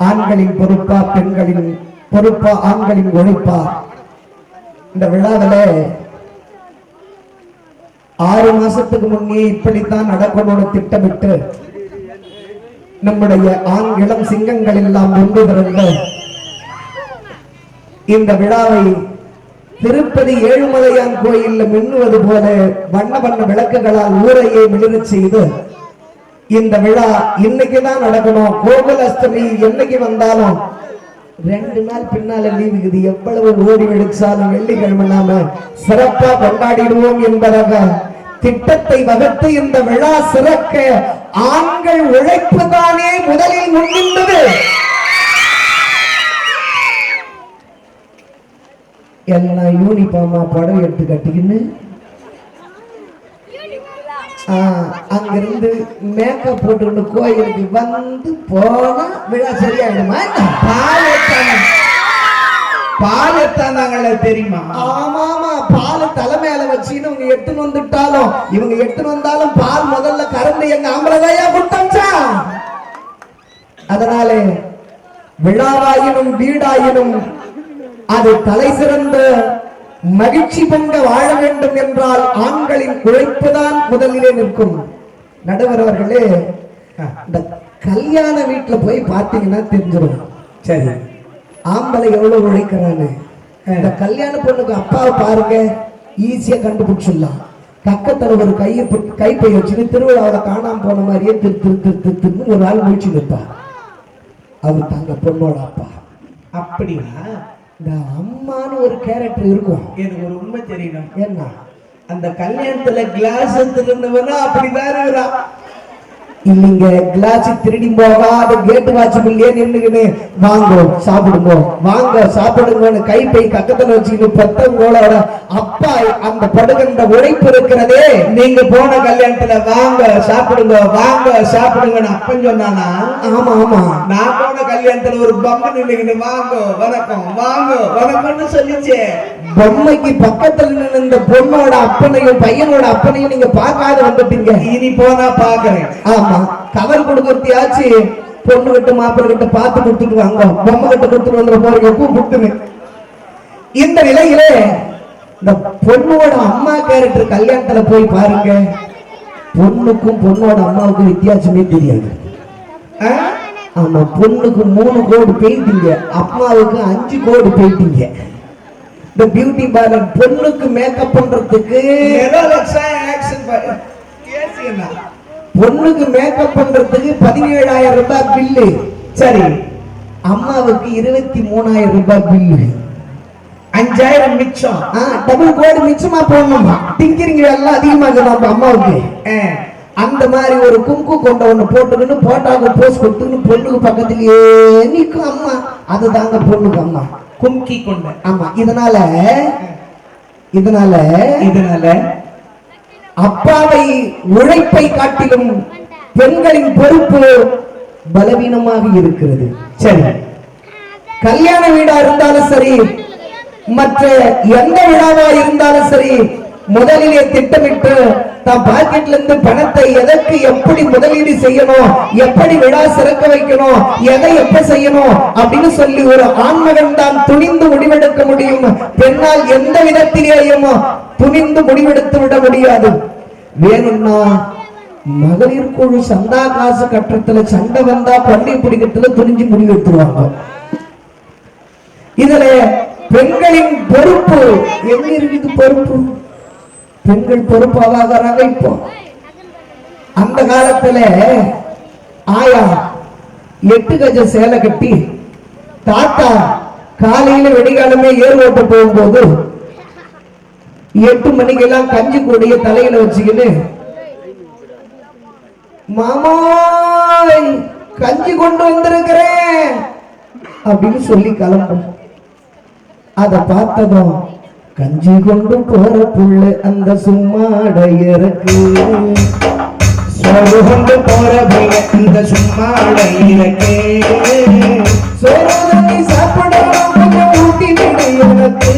ஆண்களின் பொறுப்பா பெண்களின் பொறுப்பா ஆண்களின் ஒழிப்பா? இந்த விழாவில ஆறு மாசத்துக்கு முன்னே இப்படித்தான் நடக்கணும்னு திட்டமிட்டு நம்முடைய ஆண் இளம் சிங்கங்கள் எல்லாம் ஒன்று திரண்டு இந்த விழாவை திருப்பதி ஏழுமலையான் கோயில்ல மின்னுவது போல வண்ண வண்ண விளக்குகளால் ஊரையே மிளிர செய்து இந்த விழா இன்னைக்கு தான் நடக்கணும். கோகுல அஷ்டமி என்னைக்கு வந்தாலும் ரெண்டு நாள் பின்னால லீவு இது எவ்வளவு ஓடி வெடிச்சாலும் வெள்ளிக்கிழமை நாம சிறப்பா கொண்டாடிடுவோம் என்பதாக திட்டத்தை வகுத்து இந்த விழா சிறக்க ஆண்கள் உழைப்பு தானே முதலில் முன்னின்றது. எல்லாம் யூனிஃபார்மா படம் எடுத்து கட்டிக்கின்னு? அங்கிருந்து மேக்கப் போட்டுக்கிட்டு கோயிலுக்கு வந்து போனா விழா சரியாயிடுமா? என்ன? பாலத்தான பாலத்தானாங்கள தெரியுமா? ஆமா ஆமா பால தலை மேல வச்சுன்னு இவங்க எடுத்துன்னு வந்துட்டாலும் இவங்க எடுத்துன்னு வந்தாலும் பால் முதல்ல கறந்து எங்க அமரதையா குட்டம்ச்சா அதனாலே விழாவாயினும் வீடாயினும் அது தலை சிறந்த மகிழ்ச்சி பொங்க வாழ வேண்டும் என்றால் ஆண்களின் உழைப்புதான் முதலிலே நிற்கும். நடுவர் அவர்களே இந்த கல்யாண வீட்டுல போய் பார்த்தீங்கன்னா தெரிஞ்சிடும். சரி. ஆம்பளை எவ்வளவு உழைக்கிறான்னு. இந்த கல்யாண பொண்ணுக்கு அப்பாவை பாருங்க ஈஸியா கண்டுபிடிச்சிடலாம். பக்கத்துல ஒரு கையை கைப்பை வச்சுட்டு திருவிழாவில் காணாம போன மாதிரியே திரு திரு திரு திரு திருன்னு ஒரு ஆள் முடிச்சு நிற்பா அவர் தங்க பொண்ணோட அப்பா. அப்படியா? இந்த அம்மான்னு ஒரு கேரக்டர் இருக்கும். எனக்கு ஒரு உண்மை தெரியணும். என்ன? அந்த கல்யாணத்துல கிளாஸ் திருந்தவனா அப்படிதான் இருக்கிறான் இல்லைங்க கிளாஸ் திருடி போகாத கேட்டு வாட்சபிள்லயே நின்னுக்கின்னு வாங்க சாப்பிடுங்க. வாங்க சாப்பிடுங்கன்னு கைப்பை பக்கத்துல வச்சுக்கிட்டு பெத்தவங்களோட அப்பா அந்த படுகின்ற உழைப்பு இருக்கிறதே. நீங்க போன கல்யாணத்துல வாங்க சாப்பிடுங்க வாங்க சாப்பிடுங்கன்னு அப்பன் சொன்னானா? ஆமா ஆமா. நான் போன கல்யாணத்துல ஒரு பொம்மை நின்னுக்கிட்டு வாங்க வணக்கம் வாங்க வணக்கம்னு சொல்லிச்சே. பொம்மைக்கு பக்கத்துல நின்னு இந்த பொண்ணோட அப்பனையும் பையனோட அப்பனையும் நீங்க பார்க்காத வந்துட்டீங்க. இனி போனா பாக்குறேன் ஆமா. கவர் கொடுக்கறதையாச்சு பொண்ணு கிட்ட மாப்பிள்ளை கிட்ட பார்த்து கொடுத்துட்டு வாங்க. பொம்மை கிட்ட கொடுத்துட்டு வந்துட போறீங்க கூப்பிட்டுன்னு. இந்த நிலையிலே இந்த பொண்ணோட அம்மா கேரக்டர் கல்யாணத்துல போய் பாருங்க. பொண்ணுக்கும் பொண்ணோட அம்மாவுக்கும் வித்தியாசமே தெரியாது. ஆ? ஆமா பொண்ணுக்கு மூணு கோடி பெயிண்டிங்க அம்மாவுக்கு அஞ்சு கோடி பெயிண்டிங்க இந்த பியூட்டி பார்லர் பொண்ணுக்கு மேக்கப் பண்றதுக்கு ஏதோ லட்சம் ஆக்ஷன் கேசியண்ணா பொண்ணுக்கு மேக்கப் பண்றதுக்கு பதினேழாயிரம் ரூபாய் பில்லு சரி அம்மாவுக்கு இருபத்தி மூணாயிரம் ரூபாய் பில்லு அஞ்சாயிரம் மிச்சம். டபுள் கோடி மிச்சமா போடணுமா. திங்கிரிங்க எல்லாம் அதிகமாக அம்மாவுக்கு. அந்த மாதிரி ஒரு குங்கு கொண்ட ஒண்ணு போட்டுக்கின்னு போட்டாவுக்கு போஸ் கொடுத்துக்கின்னு பொண்ணுக்கு பக்கத்திலேயே நிற்கும் அம்மா. அதுதாங்க பொண்ணுக்கு அம்மா. கும்கி கொண்ட. ஆமா இதனால இதனால இதனால அப்பாவை உழைப்பை காட்டிலும் பெண்களின் பொறுப்பு பலவீனமாக இருக்கிறது. சரி. கல்யாண வீடா இருந்தாலும் சரி மற்ற எந்த விழாவா இருந்தாலும் சரி முதலிலே திட்டமிட்டு தான் பாக்கெட்ல இருந்து பணத்தை எதற்கு எப்படி முதலீடு செய்யணும்? எப்படி விழா சிறக்க வைக்கணும்? எதை எப்ப செய்யணும்? அப்படின்னு சொல்லி ஒரு ஆண்மகன் தான் துணிந்து முடிவெடுக்க முடியும். பெண்ணால் எந்த விதத்திலேயும் துணிந்து முடிவெடுத்து விட முடியாது. வேணும்னா மகளிர் குழு சந்தா காசு கட்டத்துல சண்டை வந்தா பள்ளி பிடிக்கிறதுல துணிஞ்சு முடிவெடுத்துருவாங்க இதுல பெண்களின் பொறுப்பு எங்க இருக்குது பொறுப்பு? பெண்கள் பொறுப்பாகிறாங்க இப்போ அந்த காலத்துல ஆயா எட்டு கஜ சேலை கட்டி தாத்தா காலையில வெடிகாலமே ஏர் ஓட்ட போகும்போது எட்டு மணிக்கெல்லாம் கஞ்சி கூடிய தலையில வச்சுக்கின்னு மாமா கஞ்சி கொண்டு வந்திருக்கிறேன் அப்படின்னு சொல்லி கிளம்பும். அதை பார்த்ததும் கஞ்சி கொண்டு போற புள்ள அந்த சும்மாடையருக்கு சோறு கொண்டு போற புள்ள அந்த சும்மாட இலக்கே சோறு தண்ணி சாப்பிடணும் கொஞ்சம் ஊட்டி விடு எனக்கு.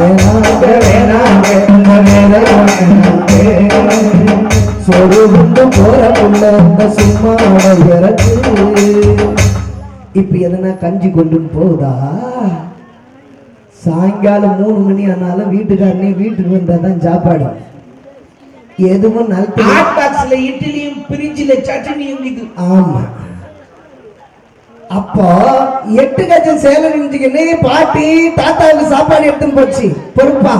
வேணாங்க வேணாங்க சோறு கொண்டு போற புள்ள அந்த இப்ப எதனா கஞ்சி கொண்டு போதா? சாயங்காலம் மூணு மணி ஆனாலும் வீட்டுக்காரனே வீட்டுக்கு வந்தாதான் சாப்பாடு. எதுவும் நல்ல ஹாட் பாக்ஸ்ல இட்லியும் பிரிட்ஜ்ல சட்னியும் இது ஆமா. அப்போ எட்டு கஜம் சேலை நினைச்சுக்கின்னு பாட்டி தாத்தாவுக்கு சாப்பாடு எடுத்துன்னு போச்சு. பொறுப்பா.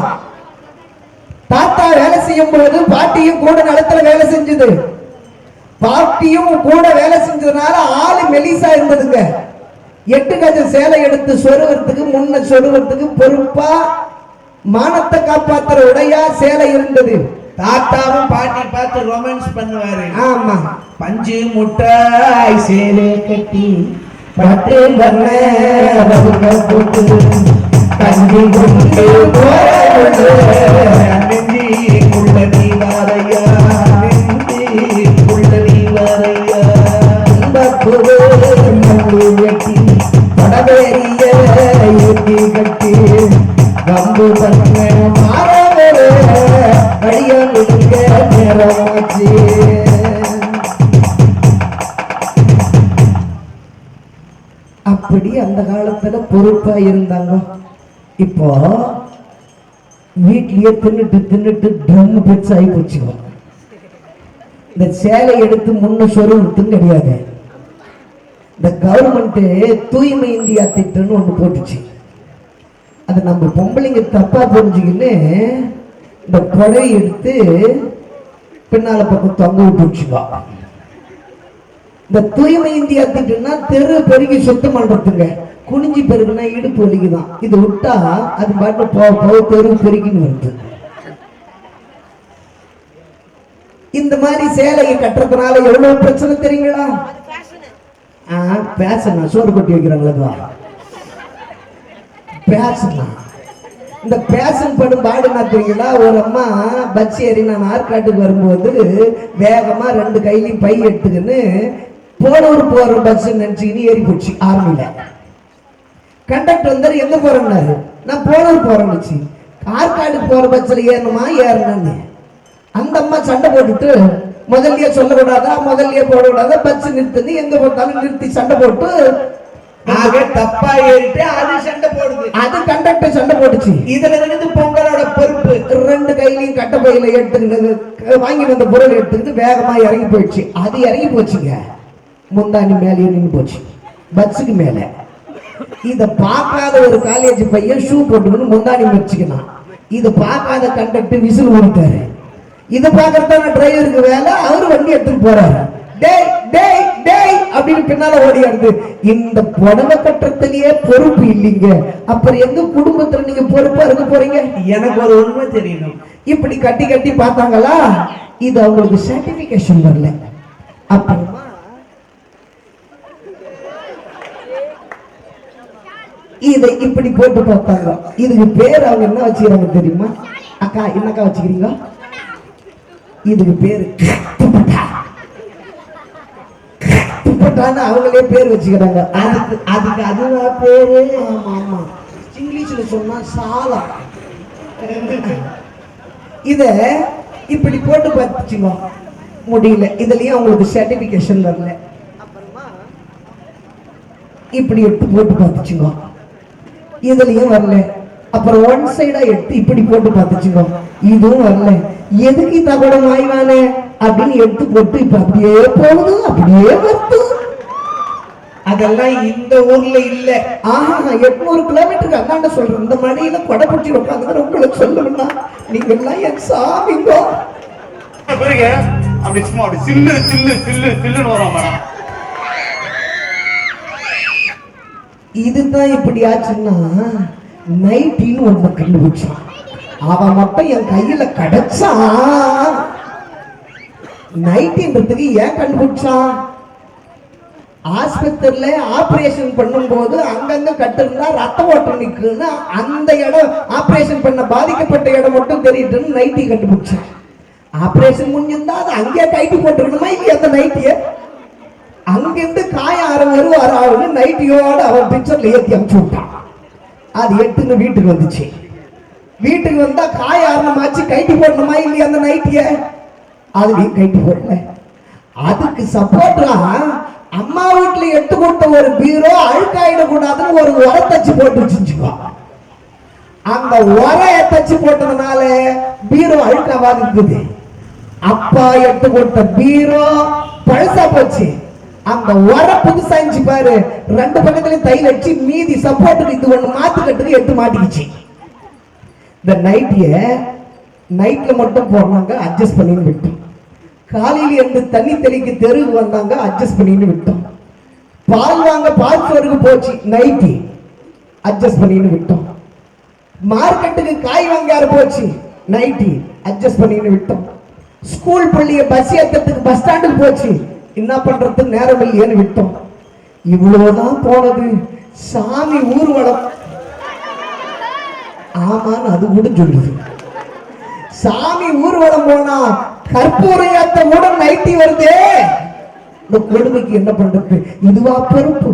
தாத்தா வேலை செய்யும் போது பாட்டியும் கூட நிலத்துல வேலை செஞ்சது. பாட்டியும் கூட வேலை செஞ்சதுனால ஆளு மெலிசா இருந்ததுங்க. எட்டு கஜம் சேலை எடுத்து சொருவறதுக்கு முன்ன சொருவறதுக்கு பொறுப்பா மானத்தை காப்பாத்துற உடையா சேலை இருந்தது. தாத்தாவும் பாட்டி பார்த்து ரொமான்ஸ் பண்ணுவாரு. ஆமா. பஞ்சு முட்டாய் சேலை கட்டி பட்டு வண்ண வகுக்க போட்டு கஞ்சி கொண்டு போறது கம்பு பண்ண நேரமாச்சு அப்படி அந்த காலத்துல பொறுப்பா இருந்தாங்க. இப்போ வீட்லயே தின்னுட்டு தின்னுட்டு ட்ரம் பெருசாகி போச்சுக்கோ இந்த சேலை எடுத்து முன்ன சொருவத்தும் கிடையாது. இந்த கவர்மெண்ட் தூய்மை இந்தியா திட்டம்னு ஒன்று போட்டுச்சு. அது நம்ம பொம்பளைங்க தப்பா புரிஞ்சுக்கின்னு இந்த புடவை எடுத்து பின்னால பக்கம் தொங்க விட்டுச்சுவா இந்த தூய்மை இந்தியா திட்டம்னா தெரு பெருகி சுத்தம் பண்றதுங்க குனிஞ்சி பெருகுனா இடுப்பு வலிக்குதான். இது விட்டா அது பாட்டு போக போக தெரு பெருகின்னு வருது. இந்த மாதிரி சேலையை கட்டுறதுனால எவ்வளவு பிரச்சனை தெரியுங்களா? ஆ பேசனா சோறு கொட்டி வைக்கிறாங்களா பேசனா இந்த பேசன் படும் பாடுனா தெரியுங்களா ஒரு அம்மா பஸ் ஏறி நான் ஆற்காட்டுக்கு வரும்போது வேகமா ரெண்டு கையிலையும் பை எடுத்துக்கின்னு போனூர் போற பஸ் நினைச்சுக்கின்னு ஏறி போச்சு ஆர்மியில கண்டக்டர் வந்தாரு எங்க போறேன்னாரு? நான் போனூர் போறேன்னுச்சு ஆற்காடுக்கு போற பஸ்ல ஏறணுமா ஏறணும்னு. அந்த அம்மா சண்டை போட்டுட்டு முதல்லயே சொல்லக்கூடாதா? முதல்லயே போடக்கூடாதா? பஸ் நிறுத்துன்னு எங்க போட்டாலும் நிறுத்தி சண்டை போட்டு தப்பா ஏறிட்டு அது சண்டை போடுது. அது கண்டக்டர் சண்டை போட்டுச்சு. இதுல இருக்குது பொங்கலோட பொறுப்பு. ரெண்டு கையிலையும் கட்ட பையில எடுத்துக்கிட்டு வாங்கி வந்த பொருள் எடுத்துக்கிட்டு வேகமா இறங்கி போயிடுச்சு. அது இறங்கி போச்சுங்க. முந்தாணி மேலேயே நின்று போச்சு. பஸ்ஸுக்கு மேல. இத பார்க்காத ஒரு காலேஜ் பையன் ஷூ போட்டுக்கணும் முந்தாணி வச்சுக்கினான் இத பார்க்காத கண்டக்டர் விசில் ஊறிட்டாரு. இத பார்க்கறதான டிரைவருக்கு வேலை அவரு வண்டி எடுத்துட்டு போறாரு. டேய் டேய் டேய் அப்படின்னு பின்னால ஓடியாருது இந்த புடவை கட்டுறதுலயே பொறுப்பு இல்லைங்க. அப்புறம் எங்க குடும்பத்துல நீங்க பொறுப்பா இருக்க போறீங்க? எனக்கு ஒரு உண்மை தெரியணும். இப்படி கட்டி கட்டி பார்த்தாங்களா? இது அவங்களுக்கு சர்டிபிகேஷன் வரல. அப்புறமா இதை இப்படி போட்டு பார்த்தாங்க. இதுக்கு பேர் அவங்க என்ன வச்சுக்கிறாங்க தெரியுமா? அக்கா என்னக்கா வச்சுக்கிறீங்க? இதுக்கு பேரு துப்பட்டா துப்பட்டான்னு அவங்களே பேர் வச்சுக்கிறாங்க. அதுக்கு அதுக்கு அதுவா பேரு? ஆமா ஆமா. இங்கிலீஷ்ல சொன்னா சாலா. இத இப்படி போட்டு பார்த்துச்சுங்க. முடியல. இதுலயும் அவங்களுக்கு சர்டிபிகேஷன் வரல. இப்படி எடுத்து போட்டு பார்த்துச்சுங்க. இதுலயும் வரல. அப்புறம் ஒன் சைடா எடுத்து இப்படி போட்டு பார்த்துச்சுங்க. இதுவும் வரல. எதுக்கு தகவல வாய்வானே அப்படின்னு எடுத்து போட்டு இப்ப அப்படியே போகுது அப்படியே வருது. அதெல்லாம் இந்த ஊர்ல இல்ல. ஆஹா எட்நூறு கிலோமீட்டருக்கு அந்தாண்ட சொல்றேன். இந்த மழையில கொடை பிடிச்சி உட்காந்து உங்களுக்கு சொல்லணும்னா நீங்க எல்லாம் என் சாமிங்கோ அப்படி சும்மா அப்படி சில்லு சில்லு சில்லு சில்லுன்னு வரும் இதுதான் இப்படி ஆச்சுன்னா நைட்டின்னு ஒண்ணு கண்டுபிடிச்சான் அவன் மட்டும் என் கையில கிடைச்சான். நைட்டின்றதுக்கு ஏன் கண்டுபிடிச்சான்? ஆஸ்பத்திரியில ஆபரேஷன் பண்ணும்போது அங்கங்க கட்டிருந்தா ரத்த ஓட்டம் நிக்குன்னு அந்த இடம் ஆபரேஷன் பண்ண பாதிக்கப்பட்ட இடம் மட்டும் தெரியுதுன்னு நைட்டி கண்டுபிடிச்சான். ஆபரேஷன் முடிஞ்சிருந்தா அது அங்கேயே கைட்டி போட்டுருக்கணுமா இல்லையா அந்த நைட்டியை அங்கிருந்து காய ஆரம் வரும் ஆறாவது நைட்டியோட அவன் பிக்சர்ல ஏத்தி அமுச்சு விட்டான். அது எடுத்துன்னு வீட்டுக்கு வந்துச்சு. வீட்டுக்கு வந்தா காய ஆரணமாச்சு கைட்டி போடணுமா இல்லையா அந்த நைட்டிய அதுலயும் கைட்டி போடல. அதுக்கு சப்போர்ட்டா அம்மா வீட்டுல எட்டு கொடுத்த ஒரு பீரோ அழுக்காயிட கூடாதுன்னு ஒரு உரத்தச்சு போட்டு வச்சுச்சுப்பா அந்த உரைய தச்சு போட்டதுனால பீரோ அழுக்காவாது இருக்குது. அப்பா எட்டு கொடுத்த பீரோ பழசா போச்சு. அந்த உர புதுசா இருந்துச்சு பாரு. ரெண்டு பக்கத்துலயும் தையல் அடிச்சு மீதி சப்போர்ட்டுக்கு இது ஒண்ணு மாத்து கட்டுறது எட்டு மாட்டிக்கிச்சு. இந்த நைட்டிய நைட்ல மட்டும் போடுறாங்க அட்ஜஸ்ட் பண்ணி விட்டோம் காலையில இருந்து தண்ணி தெளிக்க தெருவுக்கு வந்தாங்க அட்ஜஸ்ட் பண்ணின்னு விட்டோம். பால் வாங்க பால் போச்சு நைட்டி அட்ஜஸ்ட் பண்ணின்னு விட்டோம். மார்க்கெட்டுக்கு காய் வாங்காரு போச்சு? நைட்டி அட்ஜஸ்ட் பண்ணின்னு விட்டோம். ஸ்கூல் பள்ளிய பஸ் ஏற்றத்துக்கு பஸ் ஸ்டாண்டுக்கு போச்சு. என்ன பண்றதுக்கு நேரம் இல்லையேன்னு விட்டோம். இவ்வளவுதான் போனது. சாமி ஊர்வலம். ஆமான்னு அது கூட சொல்லுது. சாமி ஊர்வலம் போனா கற்பூரையாத்த ஏத்த கூட நைட்டி வருதே. இந்த கொடுமைக்கு என்ன பண்றது? இதுவா பொறுப்பு.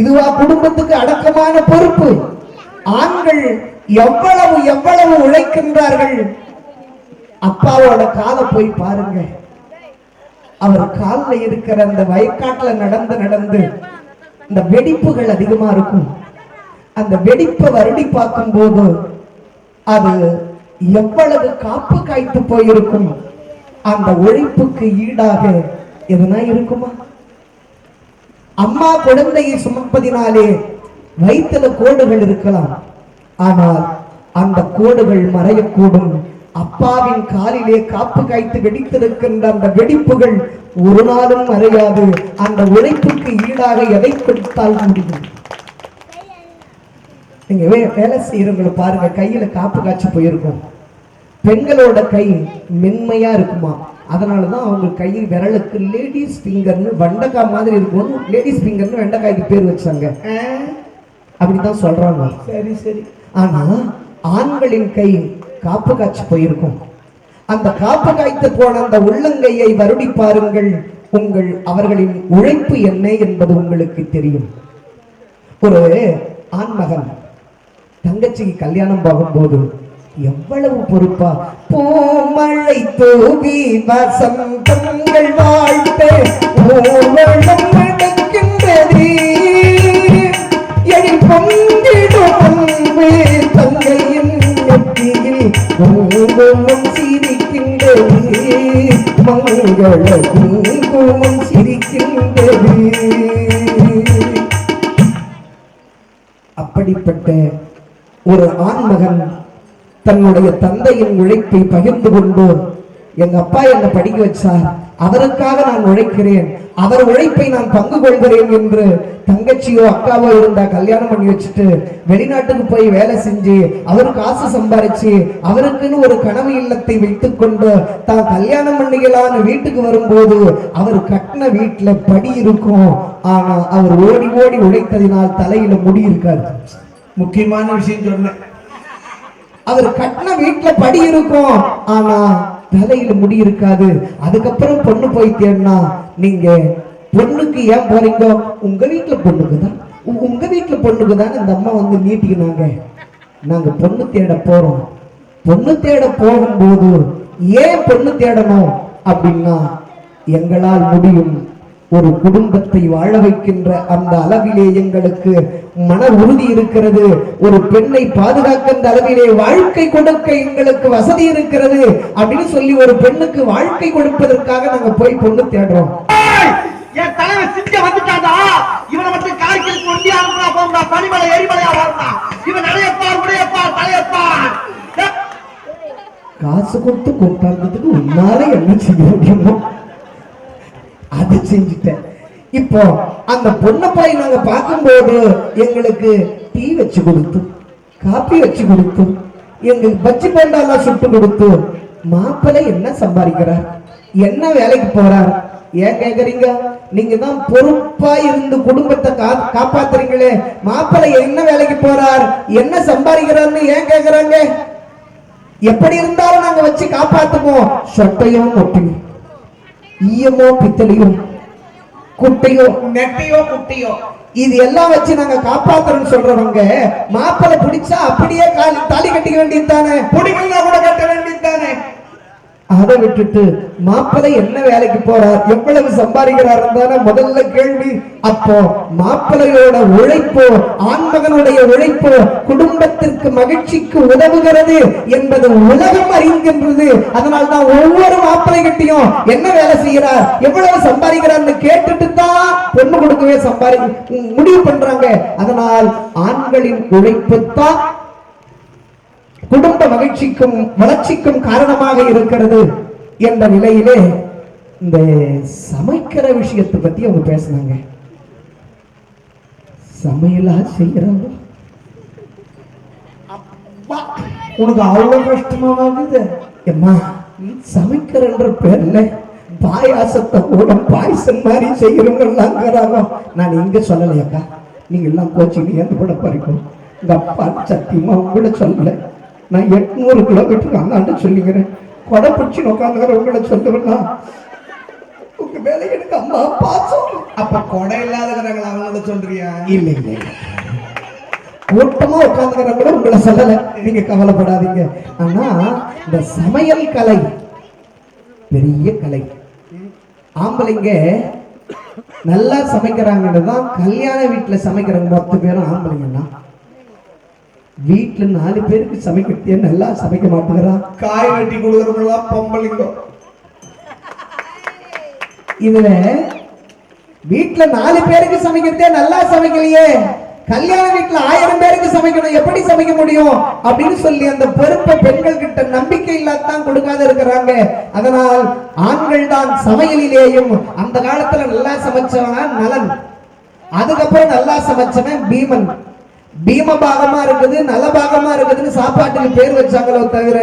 இதுவா குடும்பத்துக்கு அடக்கமான பொறுப்பு. ஆண்கள் எவ்வளவு எவ்வளவு உழைக்கின்றார்கள்? அப்பாவோட காலை போய் பாருங்க. அவர் காலில் இருக்கிற அந்த வயக்காட்டுல நடந்து நடந்து இந்த வெடிப்புகள் அதிகமா இருக்கும். அந்த வெடிப்பை வருடி பார்க்கும் போது அது எவ்வளவு காப்பு காய்த்து போயிருக்கும். அந்த உழைப்புக்கு ஈடாக எதுனா இருக்குமா? அம்மா குழந்தையை சுமப்பதினாலே வயிற்றுல கோடுகள் இருக்கலாம். ஆனால் அந்த கோடுகள் மறையக்கூடும். அப்பாவின் காலிலே காப்பு காய்த்து வெடித்திருக்கின்ற அந்த வெடிப்புகள் ஒரு நாளும் மறையாது. அந்த உழைப்புக்கு ஈடாக எதை கொடுத்தால் முடியும்? நீங்க வேலை செய்யறவங்களை பாருங்க. கையில காப்பு காய்ச்சி போயிருக்கோம். பெண்களோட கை மென்மையா இருக்குமா? அதனாலதான் அவங்க கை விரலுக்கு லேடிஸ் ஃபிங்கர்னு வெண்டைக்காய் மாதிரி இருக்கும். லேடிஸ் ஃபிங்கர்னு வெண்டைக்காய்க்கு பேர் வச்சாங்க. அப்படிதான் சொல்றாங்க. சரி சரி. ஆனா ஆண்களின் கை காப்பு காய்ச்சி போயிருக்கும். அந்த காப்பு காய்த்து போன அந்த உள்ளங்கையை வருடி பாருங்கள். உங்கள் அவர்களின் உழைப்பு என்ன என்பது உங்களுக்கு தெரியும். ஒரு ஆண்மகன் தங்கச்சிக்கு கல்யாணம் போகும்போது எவ்வளவு பொறுப்பா? பூமழை தூவி வசந்தங்கள் வாழ்த்த. ஊர்வலம் நடக்கின்றது எழில் பொங்கிடும் அன்பு தங்கையின் நெற்றியில் குங்குமம் சிரிக்கின்றது. மங்கள குங்குமம் சிரிக்கின்றது. அப்படிப்பட்ட ஒரு ஆண்மகன் தன்னுடைய தந்தையின் உழைப்பை பகிர்ந்து கொண்டோம் எங்க அப்பா என்னை படிக்க வச்சார். அவருக்காக நான் உழைக்கிறேன். அவர் உழைப்பை நான் பங்கு கொள்கிறேன் என்று தங்கச்சியோ அக்காவோ இருந்தா கல்யாணம் பண்ணி வச்சுட்டு வெளிநாட்டுக்கு போய் வேலை செஞ்சு அவர் காசு சம்பாரிச்சு அவருக்குன்னு ஒரு கனவு இல்லத்தை வைத்துக்கொண்டு தான் கல்யாணம் பண்ணிக்கலான்னு வீட்டுக்கு வரும்போது அவர் கட்டின வீட்டுல படி இருக்கும். ஆனா அவர் ஓடி ஓடி உழைத்ததினால் தலையில முடி இருக்காரு முக்கியமான விஷயம் சொன்னேன். அவர் கட்டின வீட்டுல படி இருக்கும். ஆனா தலையில முடி இருக்காது. அதுக்கப்புறம் பொண்ணு போய் தேடினா நீங்க பொண்ணுக்கு ஏன் போறீங்க? உங்க வீட்டுல பொண்ணுக்கு தான். உங்க வீட்டுல பொண்ணுக்கு தான் இந்த அம்மா வந்து நீட்டிக்கினாங்க நாங்க பொண்ணு தேட போறோம். பொண்ணு தேட போகும்போது ஏன் பொண்ணு தேடணும் அப்படின்னா எங்களால் முடியும். ஒரு குடும்பத்தை வாழ வைக்கின்ற அந்த அளவிலே எங்களுக்கு மன உறுதி இருக்கிறது. ஒரு பெண்ணை பாதுகாக்கின்ற அளவிலே வாழ்க்கை கொடுக்க எங்களுக்கு வசதி இருக்கிறது. அப்படின்னு சொல்லி ஒரு பெண்ணுக்கு வாழ்க்கை கொடுப்பதற்காக நாங்க போய் பொண்ணு தேடுறோம். என் தலைவன் சிங்க வந்துட்டாடா இவனை மட்டும் காய்ச்சல் அனுப்புனா போகும்டா. பனிமலை எரிமலையா வரும்டா. இவன் நடையப்பார் உடையப்பார் தலையப்பார் காசு கொடுத்து கொண்டாடுறதுக்கு உன்னால என்ன செய்ய முடியுமோ? செஞ்சுட்டேன். இப்போ அந்த பொண்ணை போய் நாங்க பார்க்கும்போது எங்களுக்கு டீ வச்சு கொடுத்து காப்பி வச்சு கொடுத்து எங்களுக்கு பச்சி போண்டாலாம் சுட்டு கொடுத்து மாப்பிள்ளை என்ன சம்பாதிக்கிறார்? என்ன வேலைக்கு போறார்? ஏன் கேக்குறீங்க? நீங்க தான் பொறுப்பா இருந்து குடும்பத்தை கா- காப்பாத்துறீங்களே. மாப்பிள்ளை என்ன வேலைக்கு போறார்? என்ன சம்பாதிக்கிறார்னு ஏன் கேக்குறாங்க? எப்படி இருந்தாலும் நாங்க வச்சு காப்பாத்துவோம். சொட்டையும் மொட்டையும் ஈயமோ பித்தளையும் குட்டையோ? நெட்டையோ குட்டியோ? இது எல்லாம் வச்சு நாங்க காப்பாத்துறோம்னு சொல்றவங்க மாப்பிள்ளை பிடிச்சா அப்படியே காலி தாலி கட்டிக்க வேண்டியது தானே? புடிக்கலனா கூட கட்ட வேண்டியது தானே அதை விட்டுட்டு மாப்பிள்ளை என்ன வேலைக்கு போறார் எவ்வளவு சம்பாதிக்கிறார் முதல்ல கேள்வி. அப்போ மாப்பிள்ளையோட உழைப்போ ஆண்மகனுடைய உழைப்போ குடும்பத்திற்கு மகிழ்ச்சிக்கு உதவுகிறது என்பது உலகம் அறிகின்றது. அதனால் தான் ஒவ்வொரு மாப்பிள்ளை கிட்டையும் என்ன வேலை செய்யறார் எவ்வளவு சம்பாதிக்கிறார்னு கேட்டுட்டு தான் பொண்ணு கொடுக்கவே சம்பாதி முடிவு பண்றாங்க. அதனால் ஆண்களின் உழைப்பு தான் குடும்ப மகிழ்ச்சிக்கும் வளர்ச்சிக்கும் காரணமாக இருக்கிறது என்ற நிலையிலே இந்த சமைக்கிற விஷயத்தை பத்தி அவங்க பேசுனாங்க. சமையலா செய்யறாங்க? உனக்கு அவ்வளவு கஷ்டமா வாங்குது? எம்மா சமைக்கிறன்ற பேர்ல பாயாசத்தை கூட பாயசம் மாதிரி செய்யறவங்களாங்கிறாங்க நான் இங்க சொல்லலையாக்கா. நீங்க எல்லாம் கோச்சிங் எந்த கூட பறிக்கும் இந்த அப்பா சத்தியமா உங்களை சொல்லல. நான் எட்நூறு கிலோமீட்டருக்கு அந்தாண்டு சொல்லிக்கிறேன். கொடை பிடிச்சி உட்காந்துக்கிற உங்களை சொல்லுவேன்னா உங்க வேலை எனக்கு அம்மா சொல்லு அப்ப கொடை இல்லாதவங்களை அவங்கள சொல்றியா? இல்ல இல்ல. கூட்டமா உட்கார்ந்துக்கிறவங்கள உங்களை சொல்லல. நீங்க கவலைப்படாதீங்க. ஆனா இந்த சமையல் கலை பெரிய கலை. ஆம்பளைங்க நல்லா சமைக்கிறாங்கன்னு தான் கல்யாண வீட்டுல சமைக்கிறவங்க மொத்த பேரும் ஆம்பளைங்கன்னா வீட்டுல நாலு பேருக்கு சமைக்கிறதே நல்லா சமைக்க மாட்டேங்கிறா. காய் வெட்டி கொடுக்கறவங்களா பொம்பளைங்க. இதுல வீட்டுல நாலு பேருக்கு சமைக்கிறதே நல்லா சமைக்கலையே. கல்யாண வீட்டுல ஆயிரம் பேருக்கு சமைக்கணும். எப்படி சமைக்க முடியும்? அப்படின்னு சொல்லி அந்த பொறுப்பை பெண்கள் கிட்ட நம்பிக்கை இல்லாதான் கொடுக்காத இருக்கிறாங்க. அதனால் ஆண்கள் தான் சமையலிலேயும் அந்த காலத்துல நல்லா சமைச்சவனா நலன். அதுக்கப்புறம் நல்லா சமைச்சவன் பீமன். பீம பாகமா இருக்குது நல்ல பாகமா இருக்குதுன்னு சாப்பாட்டுக்கு பேர் வச்சாங்களோ தவிர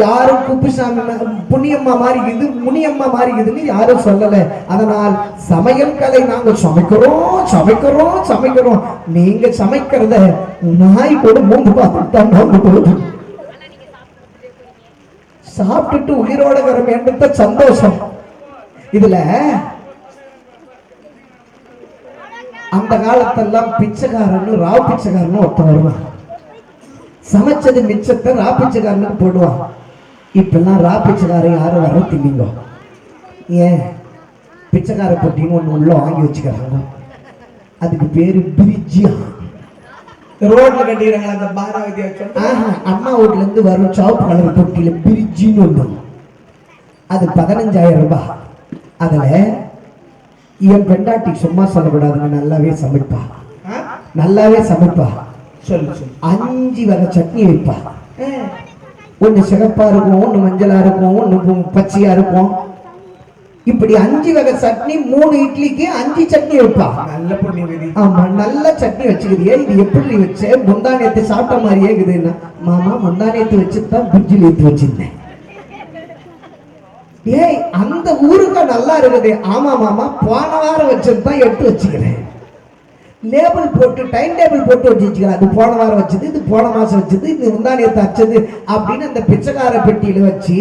யாரும் குப்புசாமி புண்ணியம்மா மாதிரி இது முனியம்மா மாதிரி இதுன்னு யாரும் சொல்லல. அதனால் சமையல் கலை நாங்க சமைக்கிறோம் சமைக்கிறோம் சமைக்கிறோம். நீங்க சமைக்கிறத நாய் கூட மூந்து பார்த்துட்டு போகுது. சாப்பிட்டுட்டு உயிரோட வரமேன்றத சந்தோஷம். இதுல அந்த காலத்தெல்லாம் பிச்சைக்காரன்னு ராவ் பிச்சைக்காரன்னு ஒருத்தன் வருவான். சமைச்சது மிச்சத்தை ரா பிச்சைக்காரனுக்கு போடுவான். இப்பெல்லாம் ரா பிச்சைக்காரன் யாரும் வர தில்லிங்க ஏன்? பிச்சைக்கார பொட்டின்னு ஒண்ணு உள்ள வாங்கி வச்சுக்கிறாங்க. அதுக்கு பேரு பிரிட்ஜியா? ரோட்ல கட்டிடுறாங்களா அந்த ஆஹா, அம்மா வீட்ல இருந்து வரும் சாப்பு கலர் பொட்டியில பிரிட்ஜின்னு ஒண்ணு. அது பதினஞ்சாயிரம் ரூபாய். அதுல என் பெண்டாட்டி சும்மா சொல்லக்கூடாதுங்க நல்லாவே சமைப்பா? நல்லாவே சமைப்பா. சொல்லு சொல்லு. அஞ்சு வகை சட்னி வைப்பா. ஒண்ணு சிகப்பா இருக்கும் ஒண்ணு மஞ்சளா இருக்கும் ஒண்ணு பு- பச்சையா இருக்கும். இப்படி அஞ்சு வகை சட்னி மூணு இட்லிக்கு அஞ்சு சட்னி வைப்பா. நல்ல புண்ணியவதி ஆமா நல்ல சட்னி வச்சுக்கிறியே இது எப்படி வச்ச? முந்தா நேத்து சாப்பிட்ட மாதிரியே இருக்குதுன்னா மாமா முந்தா நேத்து வச்சுதான் பிரிட்ஜில் ஏத்தி வச்சிருந்தேன். ஏய் அந்த ஊருக்கு நல்லா இருக்குது. ஆமா மாமா போன வாரம் வச்சது எடுத்து வச்சுக்கிறேன். லேபிள் போட்டு டைம் டேபிள் போட்டு வச்சு வச்சுக்கிறேன். அது போன வாரம் வச்சது இது போன மாசம் வச்சது இது முந்தானியத்தை நேத்து வச்சது அப்படின்னு அந்த பிச்சைக்கார பெட்டியில வச்சு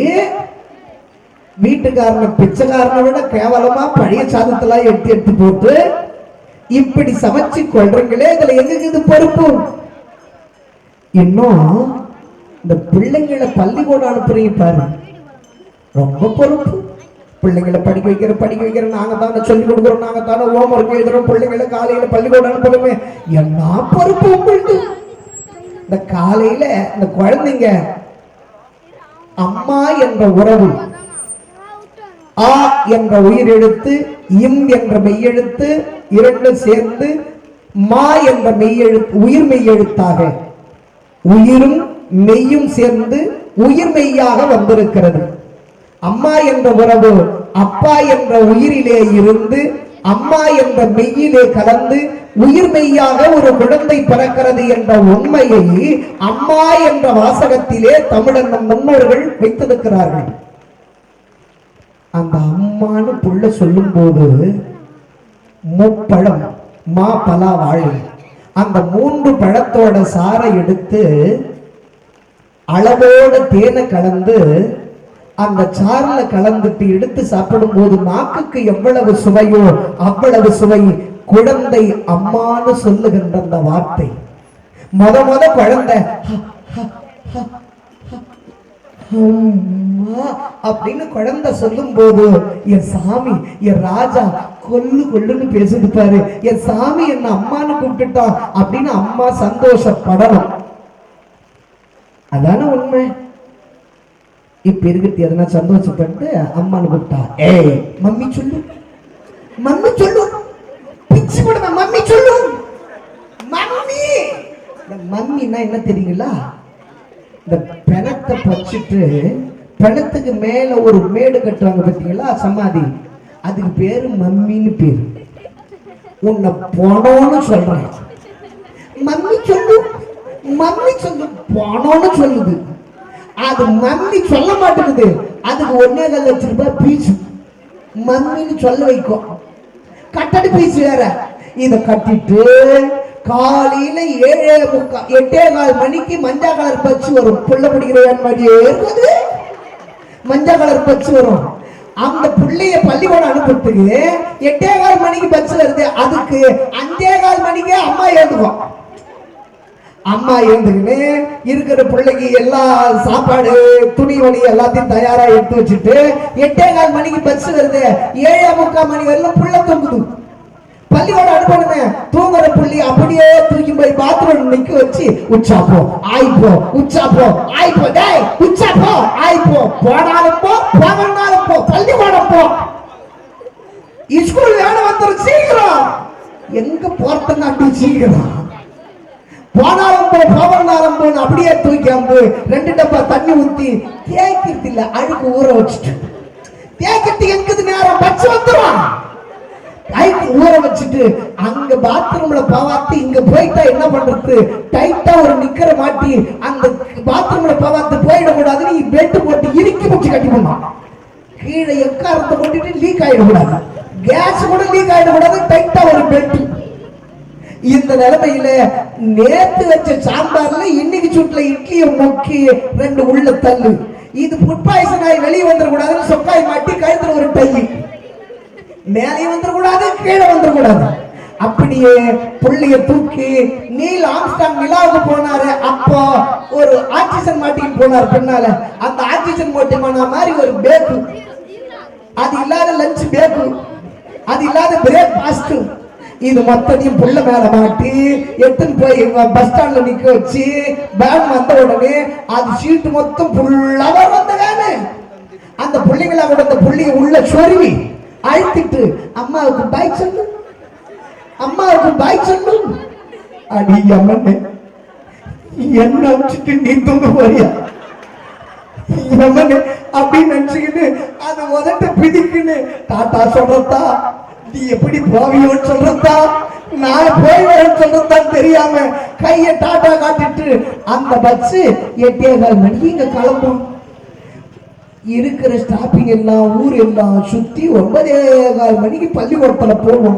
வீட்டுக்காரனை பிச்சைக்காரனை விட கேவலமா பழைய சாதத்தெல்லாம் எடுத்து எடுத்து போட்டு இப்படி சமைச்சு கொள்றீங்களே இதுல எங்க இது பொறுப்பு? இன்னும் இந்த பிள்ளைங்களை பள்ளிக்கூடம் அனுப்புறீங்க பாரு. ரொம்ப பொறுப்பு. பிள்ளைங்களை படிக்க வைக்கிற படிக்க வைக்கிற நாங்க தானே சொல்லி கொடுக்குறோம் நாங்க தானே ஹோம்ஒர்க் எழுதுறோம் பிள்ளைங்களை காலையில பள்ளிக்கூடம் அனுப்பணுமே என்ன பொறுப்பு உங்களுக்கு இந்த காலையில இந்த குழந்தைங்க அம்மா என்ற உறவு ஆ என்ற உயிர் எழுத்து இம் என்ற மெய்யெழுத்து இரண்டு சேர்ந்து மா என்ற மெய்யெழுத்து உயிர் மெய்யெழுத்தாக உயிரும் மெய்யும் சேர்ந்து உயிர் மெய்யாக வந்திருக்கிறது. அம்மா என்ற உறவு அப்பா என்ற உயிரிலே இருந்து அம்மா என்ற மெய்யிலே கலந்து உயிர் மெய்யாக ஒரு குழந்தை பிறக்கிறது என்ற உண்மையை அம்மா என்ற வாசகத்திலே தமிழன் நம் முன்னோர்கள் வைத்திருக்கிறார்கள். அந்த அம்மான்னு புள்ள சொல்லும் போது முப்பழம் மா பலா வாழை. அந்த மூன்று பழத்தோட சாரை எடுத்து அளவோட தேனை கலந்து அந்த சாறுல கலந்துட்டு எடுத்து சாப்பிடும் போது நாக்குக்கு எவ்வளவு சுவையோ அவ்வளவு சுவை. குழந்தை அம்மான்னு சொல்லுகின்ற அந்த வார்த்தை. மொத மொத குழந்தை அப்படின்னு குழந்தை சொல்லும் போது என் சாமி என் ராஜா கொல்லு கொல்லுன்னு பேசுது பாரு என் சாமி என்ன அம்மான்னு கூப்பிட்டுட்டான் அப்படின்னு அம்மா சந்தோஷப்படணும். அதான உண்மை? இப்ப இருக்கிறது எதனா சந்தோஷப்பட்டு அம்மான்னு கூப்பிட்டா ஏய் மம்மி சொல்லு. மம்மி சொல்லு. பிச்சு விடுங்க மம்மி சொல்லு. மம்மி. இந்த மம்மின்னா என்ன தெரியுங்களா? இந்த பிணத்தை பச்சிட்டு பிணத்துக்கு மேல ஒரு மேடு கட்டுவாங்க பார்த்தீங்களா சமாதி. அதுக்கு பேரு மம்மின்னு பேரு. உன்னை போனோன்னு சொல்றேன். மம்மி சொல்லு. மம்மி சொல்லு போனோன்னு சொல்லுது. அது மம்மி சொல்ல மாட்டேங்குது. அதுக்கு ஒன்னே கால் லட்சம் ரூபாய் பீஸ் மம்மின்னு சொல்ல வைக்கும். கட்டடி பீஸ் வேற. இதை கட்டிட்டு காலையில ஏழே முக்கா எட்டே கால் மணிக்கு மஞ்சள் கலர் பச்சு வரும். புள்ள பிடிக்கிறவன் மாதிரியே இருக்குது? மஞ்சள் கலர் பச்சு வரும். அந்த புள்ளைய பள்ளிக்கூடம் அனுப்புறதுக்கு எட்டே கால் மணிக்கு பச்சு வருது. அதுக்கு அஞ்சே கால் மணிக்கே அம்மா ஏந்துக்கும் அம்மா எழுந்துக்கின்னு இருக்கிற பிள்ளைக்கு எல்லா சாப்பாடு துணி வலி எல்லாத்தையும் தயாரா எடுத்து வச்சுட்டு எட்டே கால் மணிக்கு பஸ் வருது. ஏழே முக்கால் மணி வரலும் புள்ள தூங்குது. பள்ளியோட அனுப்பணுமே. தூங்குற புள்ளி அப்படியே தூக்கி போய் பாத்ரூம் நிக்க வச்சு உச்சாப்போ ஆயிப்போ உச்சாப்போ ஆயிப்போ டேய் உச்சாப்போ ஆயிப்போ போனாலும் போ. போனாலும் போ போகனாலும் போ பள்ளிக்கூடம் போ. ஸ்கூல் வேலை வந்துரும் சீக்கிரம். எங்க போறதுன்னு அப்படி சீக்கிரம். போனாலும் போ போனாலும் போன்னு அப்படியே தூக்கி அம்பு ரெண்டு டப்பா தண்ணி ஊத்தி தேய்க்கிறது இல்ல அழுக்கு ஊற வச்சுட்டு. தேய்க்கிறது எங்குது நேரம்? பச்சு வந்துடும் டைட் ஊற வச்சுட்டு அங்க பாத்ரூம்ல பவாத்து இங்க போயிட்டா என்ன பண்றது? டைட்டா ஒரு நிக்கிற மாட்டி அந்த பாத்ரூம்ல பவாத்து போயிடக்கூடாதுன்னு நீ பெட் போட்டு இறுக்கி வச்சு கட்டி போடணும். கீழே எக்காரத்தை போட்டுட்டு லீக் ஆயிடக்கூடாது. கேஸ் கூட லீக் ஆயிடக்கூடாது டைட்டா ஒரு பெட் இந்த நிலைமையில நேத்து வச்ச சாம்பார்ல இன்னைக்கு சுட்டுல இட்லிய முக்கி ரெண்டு உள்ள தள்ளு. இது ஃபுட் பாய்சன் ஆகி வெளியே வந்துடக்கூடாதுன்னு சொக்காய் மாட்டி கழுத்துல ஒரு டை. மேலேயும் வந்துடக்கூடாது கீழே வந்துடக்கூடாது அப்படியே புள்ளைய தூக்கி நீல் ஆம்ஸ்டாங் நிலாவுக்கு போனாரு. அப்போ ஒரு ஆக்சிஜன் மாட்டிட்டு போனார் பின்னால. அந்த ஆக்சிஜன் மாட்டி போன மாதிரி ஒரு பேக்கு. அது இல்லாத லஞ்ச் பேக்கு. அது இல்லாத பிரேக் ஃபாஸ்ட் இது மொத்தத்தையும் புள்ள மேல மாட்டி எடுத்துன்னு போய் பஸ் ஸ்டாண்ட்ல நிக்க வச்சு வேன் வந்த உடனே அது சீட்டு மொத்தம் ஃபுல்லாக வந்த வேனு அந்த பிள்ளைங்கள கூட அந்த புள்ளைய உள்ள சொருவி அழுத்திட்டு அம்மாவுக்கு பாய் சொல்லு அம்மாவுக்கு பாய் சொல்லு. அடி அம்மனே என்ன வச்சுட்டு நீ தூங்க போறியா? அப்படின்னு நினைச்சுக்கிட்டு அது உதட்ட பிடிக்குன்னு தாத்தா சொல்றதா? நீ எப்படி போவியோன்னு சொல்றதா? நான் போய் வரேன் சொல்றதான் தெரியாம கைய டாட்டா காட்டிட்டு அந்த பஸ் எட்டே கால் மணிக்கு இங்க கிளம்பும். இருக்கிற ஸ்டாப்பிங் எல்லாம் ஊர் எல்லாம் சுத்தி ஒன்பதே கால் மணிக்கு பள்ளிக்கூடத்துல போவோம்.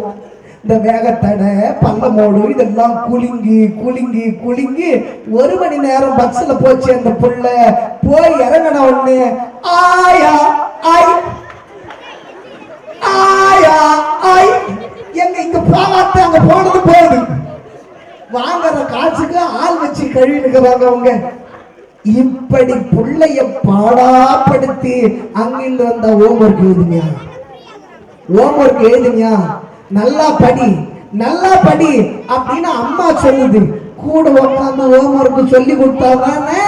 இந்த வேகத்தடை பள்ளமோடு இதெல்லாம் குலுங்கி குலுங்கி குலுங்கி ஒரு மணி நேரம் பஸ்ல போச்சு அந்த புள்ள. போய் இறங்கின உடனே ஆயா ஆய் ஆயா ஆய் எங்க இங்க போகாத அங்க போனது போகுது வாங்குற காசுக்கு ஆள் வச்சு கழுவினுக்கிறாங்க அவங்க இப்படி பிள்ளைய பாடாப்படுத்தி அங்கிருந்து வந்த ஹோம்ஒர்க் எழுதுங்க ஹோம்ஒர்க் எழுதுங்க நல்லா படி நல்லா படி அப்படின்னு அம்மா சொல்லுது. கூட உட்காந்து ஹோம்ஒர்க் சொல்லி கொடுத்தாதானே?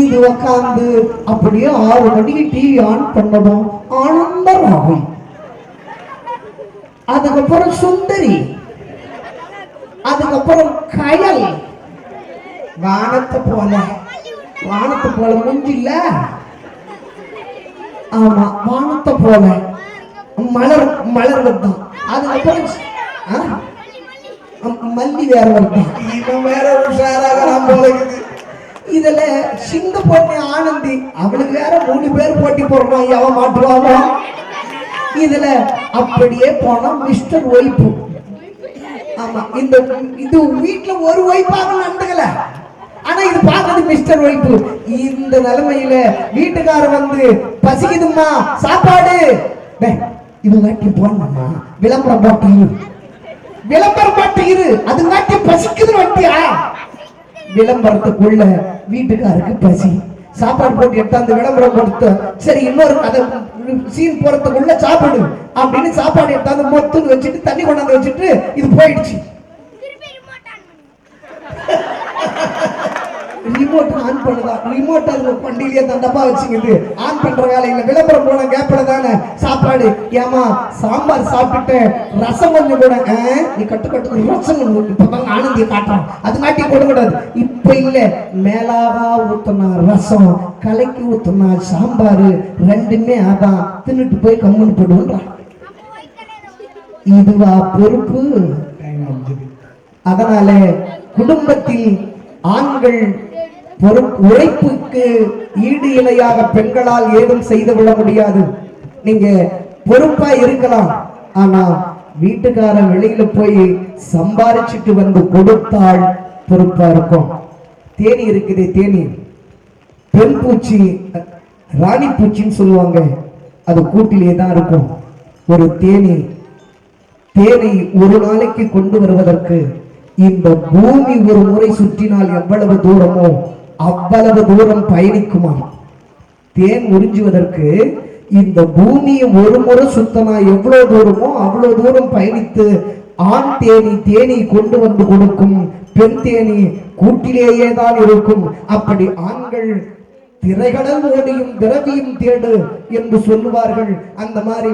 இது உட்காந்து அப்படியே ஆறு மணிக்கு டிவி ஆன் பண்ணணும் ஆனந்த ஆகும். அதுக்கப்புறம் சுந்தரி. அதுக்கப்புறம் கயல். வானத்தை போல. வானத்தை போல முஞ்சில்ல. ஆமா வானத்தை போல. மலர் மலர் வருதான் அதுக்கப்புறம் மல்லி வேற வருதான் இவன் வேற உஷாராகிறான் போல இருக்குது. இதுல சிங்க பொண்ணு ஆனந்தி. அவளுக்கு வேற மூணு பேர் போட்டி போடுறான் எவன் மாட்டுவானோ இதுல அப்படியே போனா மிஸ்டர் ஒய்ப்பு ஆமா இந்த இது வீட்டுல ஒரு ஒய்ப்பாக நடந்துக்கல ஆனா இது பார்க்கறது மிஸ்டர் ஒய்ப்பு இந்த நிலைமையில வீட்டுக்கார வந்து பசிக்குதும்மா சாப்பாடு. டேய், இது விளம்பரம் போட்டு விளம்பரம் போட்டு இரு அது பசிக்குது வட்டியா விளம்பரத்துக்குள்ள வீட்டுக்காருக்கு பசி. சாப்பாடு போட்டு எடுத்தாந்து விளம்பரம் கொடுத்து சரி இன்னொரு அதை சீன் போறதுக்குள்ள சாப்பிடு அப்படின்னு சாப்பாடு எடுத்தாந்து மொத்தம் வச்சுட்டு தண்ணி கொண்டாந்து வச்சுட்டு இது போயிடுச்சு. ரிமோட் ஆன் பண்ணுதா? ரிமோட் அது வண்டியிலேயே தண்டப்பா வச்சுக்கிது. ஆன் பண்ற வேலையில விளம்பரம் போன கேப்ல தானே? சாப்பாடு. ஏமா சாம்பார் சாப்பிட்டுட்டு ரசம் கொஞ்சம் கூட நீ கட்டு கட்டு ரசம் இப்பதான் ஆனந்திய காட்டுறான். அது காட்டி கொடுக்கூடாது இப்ப இல்ல. மேலாவா ஊத்துனா ரசம் கலக்கி ஊத்துனா சாம்பார் ரெண்டுமே அதான். தின்னுட்டு போய் கம்முன்னு போடுன்றான் இதுவா பொறுப்பு? அதனால குடும்பத்தில் ஆண்கள் உழைப்புக்கு ஈடு இணையாக பெண்களால் ஏதும் செய்து விட முடியாது. நீங்க பொறுப்பா இருக்கலாம். ஆனா வீட்டுக்காரன் வெளியில போய் சம்பாரிச்சுட்டு வந்து கொடுத்தால் பொறுப்பா இருக்கும். தேனி இருக்குது தேனி. பெண் பூச்சி ராணி பூச்சின்னு சொல்லுவாங்க. அது கூட்டிலே தான் இருக்கும். ஒரு தேனி தேனை ஒரு நாளைக்கு கொண்டு வருவதற்கு இந்த பூமி ஒரு முறை சுற்றினால் எவ்வளவு தூரமோ அவ்வளவு தூரம் பயணிக்குமா தேன் உறிஞ்சுவதற்கு இந்த பூமியை ஒரு முறை சுத்தமா எவ்வளவு தூரமோ அவ்வளவு தூரம் பயணித்து ஆண் தேனி தேனி கொண்டு வந்து கொடுக்கும் பெண் தேனி கூட்டிலேயே தான் இருக்கும். அப்படி ஆண்கள் திரைகடல் ஓடியும் திரவியும் தேடு என்று சொல்லுவார்கள். அந்த மாதிரி